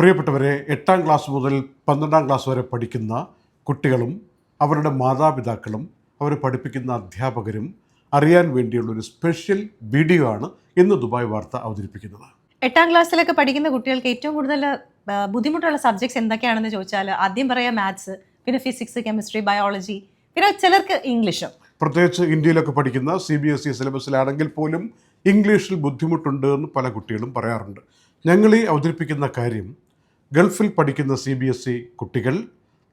പ്രിയപ്പെട്ടവരെ എട്ടാം ക്ലാസ് മുതൽ പന്ത്രണ്ടാം ക്ലാസ് വരെ പഠിക്കുന്ന കുട്ടികളും അവരുടെ മാതാപിതാക്കളും അവരെ പഠിപ്പിക്കുന്ന അധ്യാപകരും അറിയാൻ വേണ്ടിയുള്ള ഒരു സ്പെഷ്യൽ വീഡിയോ ആണ് ഇന്ന് ദുബായ് വാർത്ത അവതരിപ്പിക്കുന്നത്. എട്ടാം ക്ലാസ്സിലൊക്കെ പഠിക്കുന്ന കുട്ടികൾക്ക് ഏറ്റവും കൂടുതൽ ബുദ്ധിമുട്ടുള്ള സബ്ജക്ട്സ് എന്തൊക്കെയാണെന്ന് ചോദിച്ചാൽ ആദ്യം പറയാം മാത്സ് പിന്നെ ഫിസിക്സ് കെമിസ്ട്രി ബയോളജി പിന്നെ ചിലർക്ക് ഇംഗ്ലീഷും പ്രത്യേകിച്ച് ഇന്ത്യയിലൊക്കെ പഠിക്കുന്ന സി ബി എസ് ഇ സിലബസിലാണെങ്കിൽ പോലും ഇംഗ്ലീഷിൽ ബുദ്ധിമുട്ടുണ്ട് എന്ന് പല കുട്ടികളും പറയാറുണ്ട്. ഞങ്ങൾ ഈ അവതരിപ്പിക്കുന്ന കാര്യം ഗൾഫിൽ പഠിക്കുന്ന സി ബി എസ് ഇ കുട്ടികൾ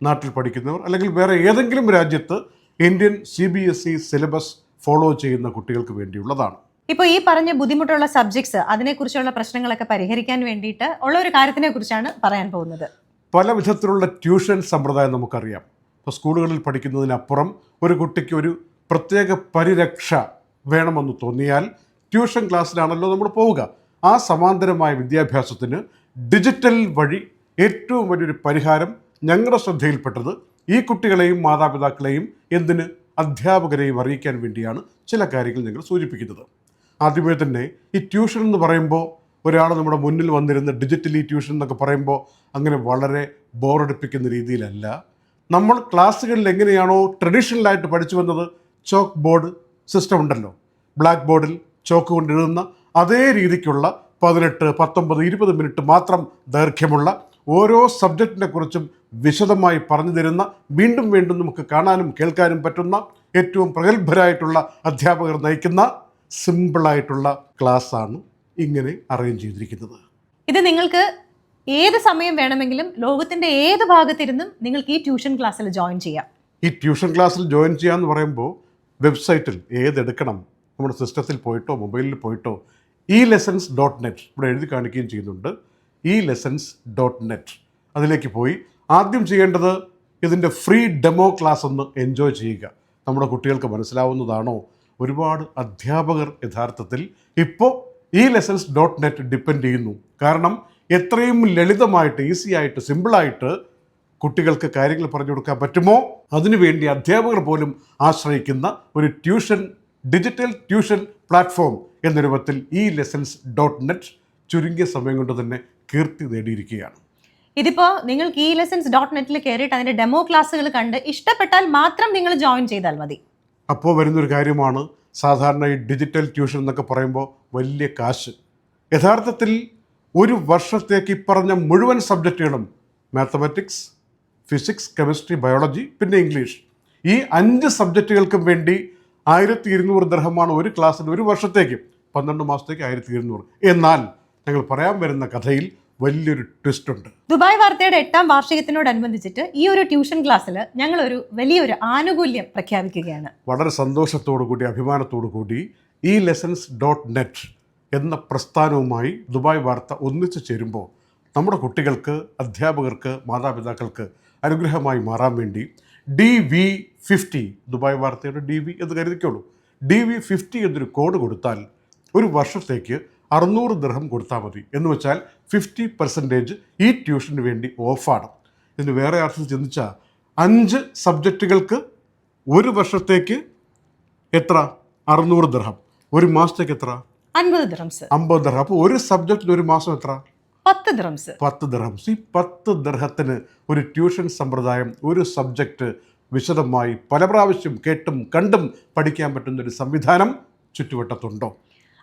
നാട്ടിൽ പഠിക്കുന്നവർ അല്ലെങ്കിൽ വേറെ ഏതെങ്കിലും രാജ്യത്ത് Indian C B S E syllabus follow ചെയ്യുന്ന കുട്ടികൾക്ക് വേണ്ടിയുള്ളതാണ്. ഇപ്പോൾ ഈ പറഞ്ഞ ബുദ്ധിമുട്ടുള്ള സബ്ജക്ട്സ് അതിനെക്കുറിച്ചുള്ള പ്രശ്നങ്ങളൊക്കെ പരിഹരിക്കാൻ വേണ്ടിയിട്ട് ഉള്ള ഒരു കാര്യത്തിനെ കുറിച്ചാണ് പറയാൻ പോകുന്നത്. പല വിധത്തിലുള്ള ട്യൂഷൻ സമ്പ്രദായം നമുക്കറിയാം. ഇപ്പോൾ സ്കൂളുകളിൽ പഠിക്കുന്നതിനപ്പുറം ഒരു കുട്ടിക്ക് ഒരു പ്രത്യേക പരിരക്ഷ വേണമെന്ന് തോന്നിയാൽ ട്യൂഷൻ ക്ലാസ്സിലാണല്ലോ നമ്മൾ പോവുക. ആ സമാന്തരമായ വിദ്യാഭ്യാസത്തിന് ഡിജിറ്റൽ വഴി ഏറ്റവും വലിയൊരു പരിഹാരം ഞങ്ങളുടെ ശ്രദ്ധയിൽപ്പെട്ടത് ഈ കുട്ടികളെയും മാതാപിതാക്കളെയും എന്തിന് അധ്യാപകരെയും അറിയിക്കാൻ വേണ്ടിയാണ് ചില കാര്യങ്ങൾ ഞങ്ങൾ സൂചിപ്പിക്കുന്നത്. ആദ്യമേ തന്നെ ഈ ട്യൂഷൻ എന്ന് പറയുമ്പോൾ ഒരാൾ നമ്മുടെ മുന്നിൽ വന്നിരുന്ന ഡിജിറ്റലി ട്യൂഷൻ എന്നൊക്കെ പറയുമ്പോൾ അങ്ങനെ വളരെ ബോറടിപ്പിക്കുന്ന രീതിയിലല്ല. നമ്മൾ ക്ലാസ്സുകളിൽ എങ്ങനെയാണോ ട്രഡീഷണലായിട്ട് പഠിച്ചു വന്നത് ചോക്ക് ബോർഡ് സിസ്റ്റം ഉണ്ടല്ലോ. ബ്ലാക്ക് ബോർഡിൽ ചോക്ക് കൊണ്ട് എഴുതുന്ന അതേ രീതിക്കുള്ള പതിനെട്ട് പത്തൊമ്പത് ഇരുപത് മിനിറ്റ് മാത്രം ദൈർഘ്യമുള്ള ഓരോ സബ്ജക്റ്റിനെ കുറിച്ചും വിശദമായി പറഞ്ഞു തരുന്ന വീണ്ടും വീണ്ടും നമുക്ക് കാണാനും കേൾക്കാനും പറ്റുന്ന ഏറ്റവും പ്രഗത്ഭരായിട്ടുള്ള അധ്യാപകർ നയിക്കുന്ന സിമ്പിളായിട്ടുള്ള ക്ലാസ്സാണ് ഇങ്ങനെ അറേഞ്ച് ചെയ്തിരിക്കുന്നത്. ഇത് നിങ്ങൾക്ക് ഏത് സമയം വേണമെങ്കിലും ലോകത്തിന്റെ ഏത് ഭാഗത്തിരുന്നും നിങ്ങൾക്ക് ഈ ട്യൂഷൻ ക്ലാസ്സിൽ ജോയിൻ ചെയ്യാം. ഈ ട്യൂഷൻ ക്ലാസ്സിൽ ജോയിൻ ചെയ്യാന്ന് പറയുമ്പോൾ വെബ്സൈറ്റിൽ ഏതെടുക്കണം നമ്മുടെ സിസ്റ്റത്തിൽ പോയിട്ടോ മൊബൈലിൽ പോയിട്ടോ ഇ ലെസൺസ് ഡോട്ട് നെറ്റ് ഇവിടെ എഴുതി കാണിക്കുകയും ചെയ്യുന്നുണ്ട്. ഇ ലെസൺസ് ഡോട്ട് നെറ്റ് അതിലേക്ക് പോയി. ആദ്യം ചെയ്യേണ്ടത് ഇതിന്റെ ഫ്രീ ഡെമോ ക്ലാസ് ഒന്ന് എൻജോയ് ചെയ്യുക. നമ്മുടെ കുട്ടികൾക്ക് മനസ്സിലാവുന്നതാണോ? ഒരുപാട് അധ്യാപകർ യഥാർത്ഥത്തിൽ ഇപ്പോൾ ഈ ലെസൺസ് ഡോട്ട് നെറ്റ് ഡിപ്പെൻഡ് ചെയ്യുന്നു. കാരണം എത്രയും ലളിതമായിട്ട് ഈസി ആയിട്ട് സിമ്പിളായിട്ട് കുട്ടികൾക്ക് കാര്യങ്ങൾ പറഞ്ഞു കൊടുക്കാൻ പറ്റുമോ? അതിനുവേണ്ടി അധ്യാപകർ പോലും ആശ്രയിക്കുന്ന ഒരു ട്യൂഷൻ ഡിജിറ്റൽ ട്യൂഷൻ പ്ലാറ്റ്ഫോം എന്ന രൂപത്തിൽ ഈ ലെസൺസ് ഡോട്ട് നെറ്റ് ചുരുങ്ങിയ സമയം കൊണ്ട് തന്നെ കീർത്തി നേടിയിരിക്കുകയാണ്. ഇതിപ്പോൾ നിങ്ങൾക്ക് ഈ ലെസൺസ് ഡോട്ട് നെറ്റിൽ കയറിയിട്ട് അതിന്റെ ഡെമോ ക്ലാസ്സുകൾ കണ്ട് ഇഷ്ടപ്പെട്ടാൽ മാത്രം നിങ്ങൾ ജോയിൻ ചെയ്താൽ മതി. അപ്പോൾ വരുന്നൊരു കാര്യമാണ് സാധാരണ ഈ ഡിജിറ്റൽ ട്യൂഷൻ എന്നൊക്കെ പറയുമ്പോൾ വലിയ കാശ്. യഥാർത്ഥത്തിൽ ഒരു വർഷത്തേക്ക് ഈ പറഞ്ഞ മുഴുവൻ സബ്ജക്റ്റുകളും മാത്തമാറ്റിക്സ് ഫിസിക്സ് കെമിസ്ട്രി ബയോളജി പിന്നെ ഇംഗ്ലീഷ് ഈ അഞ്ച് സബ്ജക്റ്റുകൾക്കും വേണ്ടി ആയിരത്തി ഇരുന്നൂറ് ദർഹമാണ് ഒരു ക്ലാസ്സിൽ ഒരു വർഷത്തേക്ക്. പന്ത്രണ്ട് മാസത്തേക്ക് ആയിരത്തി ഇരുന്നൂറ് എന്നാൽ ഞങ്ങൾ പറയാൻ വരുന്ന കഥയിൽ വലിയൊരു ട്വിസ്റ്റ് ഉണ്ട്. ദുബായ് വാർത്തയുടെ എട്ടാം വാർഷികത്തിനോടനുബന്ധിച്ചിട്ട് ഈ ഒരു ട്യൂഷൻ ക്ലാസ്സിൽ ഞങ്ങൾ ഒരു വലിയൊരു ആനുകൂല്യം പ്രഖ്യാപിക്കുകയാണ്. വളരെ സന്തോഷത്തോടു കൂടി അഭിമാനത്തോടു കൂടി ഈ ലെസൺസ് ഡോട്ട് നെറ്റ് എന്ന പ്രസ്ഥാനവുമായി ദുബായ് വാർത്ത ഒന്നിച്ചു ചേരുമ്പോൾ നമ്മുടെ കുട്ടികൾക്ക് അധ്യാപകർക്ക് മാതാപിതാക്കൾക്ക് അനുഗ്രഹമായി മാറാൻ വേണ്ടി ഡി വി ഫിഫ്റ്റി ദുബായ് വാർത്തയുടെ ഡി വി എന്ന് കരുതിക്കോളൂ. ഡി വി ഫിഫ്റ്റി എന്നൊരു കോഡ് കൊടുത്താൽ ഒരു വർഷത്തേക്ക് അറുന്നൂറ് ദൃഹം കൊടുത്താൽ മതി. എന്ന് വെച്ചാൽ ഫിഫ്റ്റി പെർസെന്റേജ് ഈ ട്യൂഷന് വേണ്ടി ഓഫാണ് ഇതിന് വേറെ അർത്ഥത്തിൽ ചിന്തിച്ചാൽ അഞ്ച് സബ്ജക്റ്റുകൾക്ക് ഒരു വർഷത്തേക്ക് എത്ര? അറുന്നൂറ് ദൃഹം. ഒരു മാസത്തേക്ക് എത്ര? അൻപത് ദിറംസ് അമ്പത് ദർഹം അപ്പോൾ ഒരു സബ്ജക്റ്റിന് ഒരു മാസം എത്ര? പത്ത് ദ്രംസ് പത്ത് ദ്രംസ് ഈ പത്ത് ദർഹത്തിന് ഒരു ട്യൂഷൻ സമ്പ്രദായം ഒരു സബ്ജക്റ്റ് വിശദമായി പല പ്രാവശ്യം കേട്ടും കണ്ടും പഠിക്കാൻ പറ്റുന്ന ഒരു സംവിധാനം ചുറ്റുവട്ടത്തുണ്ടോ?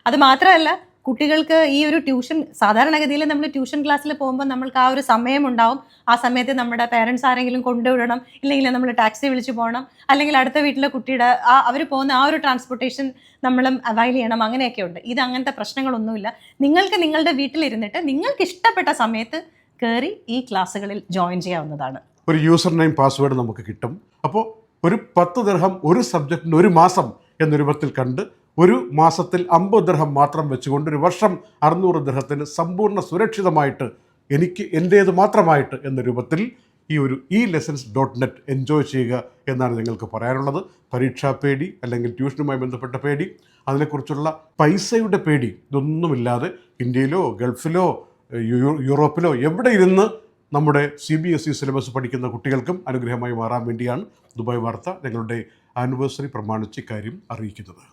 അത് മാത്രമല്ല കുട്ടികൾക്ക് ഈ ഒരു ട്യൂഷൻ സാധാരണഗതിയിൽ നമ്മൾ ട്യൂഷൻ ക്ലാസ്സിൽ പോകുമ്പോൾ നമ്മൾക്ക് ആ ഒരു സമയമുണ്ടാവും. ആ സമയത്ത് നമ്മുടെ പേരൻസ് ആരെങ്കിലും കൊണ്ടുവിടണം ഇല്ലെങ്കിൽ നമ്മൾ ടാക്സി വിളിച്ച് പോകണം അല്ലെങ്കിൽ അടുത്ത വീട്ടിലെ കുട്ടിയുടെ ആ അവർ പോകുന്ന ആ ഒരു ട്രാൻസ്പോർട്ടേഷൻ നമ്മളും അവൈൽ ചെയ്യണം അങ്ങനെയൊക്കെ ഉണ്ട്. ഇത് അങ്ങനത്തെ പ്രശ്നങ്ങളൊന്നുമില്ല. നിങ്ങൾക്ക് നിങ്ങളുടെ വീട്ടിലിരുന്നിട്ട് നിങ്ങൾക്ക് ഇഷ്ടപ്പെട്ട സമയത്ത് കയറി ഈ ക്ലാസ്സുകളിൽ ജോയിൻ ചെയ്യാവുന്നതാണ്. ഒരു യൂസർ നെയിം പാസ്വേഡ് നമുക്ക് കിട്ടും. അപ്പോൾ ഒരു പത്ത് ദർഹം ഒരു സബ്ജക്റ്റിന് ഒരു മാസം എന്ന രൂപത്തിൽ കണ്ട് ഒരു മാസത്തിൽ അമ്പത് ദൃഹം മാത്രം വെച്ചുകൊണ്ട് ഒരു വർഷം അറുന്നൂറ് ദൃഹത്തിന് സമ്പൂർണ സുരക്ഷിതമായിട്ട് എനിക്ക് എന്റേത് മാത്രമായിട്ട് എന്ന രൂപത്തിൽ ഈ ഒരു e lessons dot net enjoy ചെയ്യുക എന്നാണ് നിങ്ങൾക്ക് പറയാനുള്ളത്. പരീക്ഷാ പേടി അല്ലെങ്കിൽ ട്യൂഷനുമായി ബന്ധപ്പെട്ട പേടി അതിനെക്കുറിച്ചുള്ള പൈസയുടെ പേടി ഇതൊന്നുമില്ലാതെ ഇന്ത്യയിലോ ഗൾഫിലോ യൂറോപ്പിലോ എവിടെ ഇരുന്ന് നമ്മുടെ C B S E syllabus പഠിക്കുന്ന കുട്ടികൾക്കും അനുഗ്രഹമായി മാറാൻ വേണ്ടിയാണ് ദുബായ് വാർത്ത ഞങ്ങളുടെ ആനിവേഴ്സറി പ്രമാണിച്ച് ഇക്കാര്യം അറിയിക്കുന്നത്.